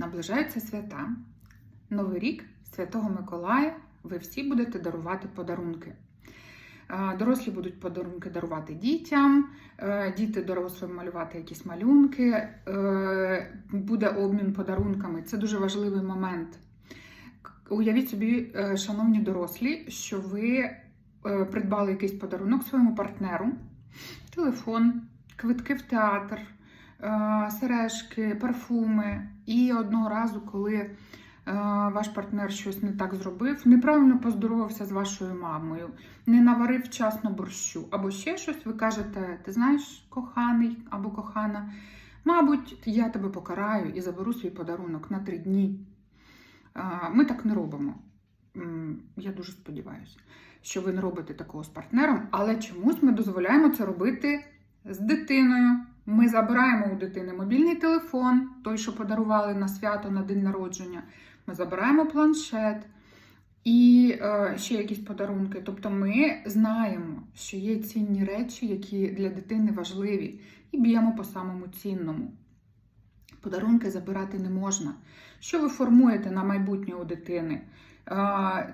Наближаються свята. Новий рік Святого Миколая. Ви всі будете дарувати подарунки. Е, Дорослі будуть подарунки дарувати дітям, е, діти дорослим малювати якісь малюнки, е, буде обмін подарунками. Це дуже важливий момент. Уявіть собі, шановні дорослі, що ви придбали якийсь подарунок своєму партнеру, телефон, квитки в театр, сережки, парфуми. І одного разу, коли е, ваш партнер щось не так зробив, неправильно поздоровався з вашою мамою, не наварив вчасно борщу, або ще щось, ви кажете, ти знаєш, коханий або кохана, мабуть, я тебе покараю і заберу свій подарунок на три дні. Е, Ми так не робимо. Я дуже сподіваюся, що ви не робите такого з партнером, але чомусь ми дозволяємо це робити з дитиною. Ми забираємо у дитини мобільний телефон, той, що подарували на свято на день народження. Ми забираємо планшет і е, ще якісь подарунки. Тобто ми знаємо, що є цінні речі, які для дитини важливі, і б'ємо по самому цінному. Подарунки забирати не можна. Що ви формуєте на майбутнє у дитини? Е,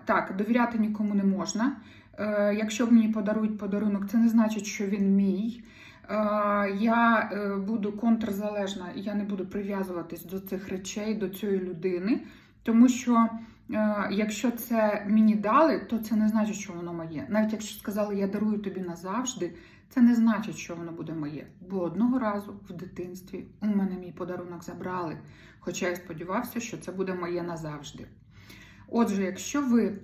так, довіряти нікому не можна. Е, якщо мені подарують подарунок, це не значить, що він мій. Я е, буду контрзалежна, я не буду прив'язуватись до цих речей, до цієї людини, тому що е, якщо це мені дали, то це не значить, що воно моє. Навіть якщо сказали, я дарую тобі назавжди, це не значить, що воно буде моє. Бо одного разу в дитинстві у мене мій подарунок забрали, хоча я сподівався, що це буде моє назавжди. Отже, якщо ви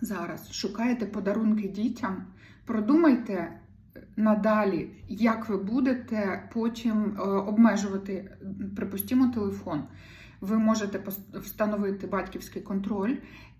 зараз шукаєте подарунки дітям, продумайте надалі, як ви будете потім е, обмежувати, припустімо, телефон. Ви можете встановити батьківський контроль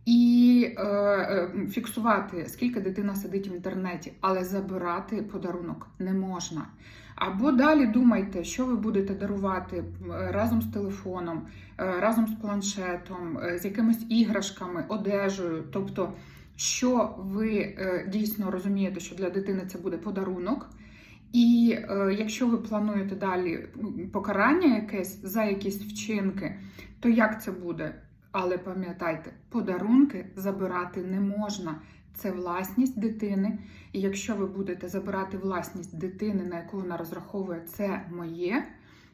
і е, е, фіксувати, скільки дитина сидить в інтернеті, але забирати подарунок не можна. Або далі думайте, що ви будете дарувати разом з телефоном, разом з планшетом, з якимись іграшками, одежею. Тобто, що ви е, дійсно розумієте, що для дитини це буде подарунок. І е, якщо ви плануєте далі покарання якесь за якісь вчинки, то як це буде? Але пам'ятайте, подарунки забирати не можна. Це власність дитини. І якщо ви будете забирати власність дитини, на яку вона розраховує, це моє,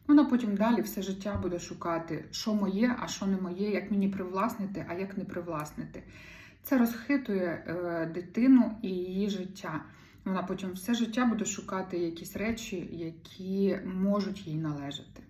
вона потім далі все життя буде шукати, що моє, а що не моє, як мені привласнити, а як не привласнити. Це розхитує е, дитину і її життя. Вона потім все життя буде шукати якісь речі, які можуть їй належати.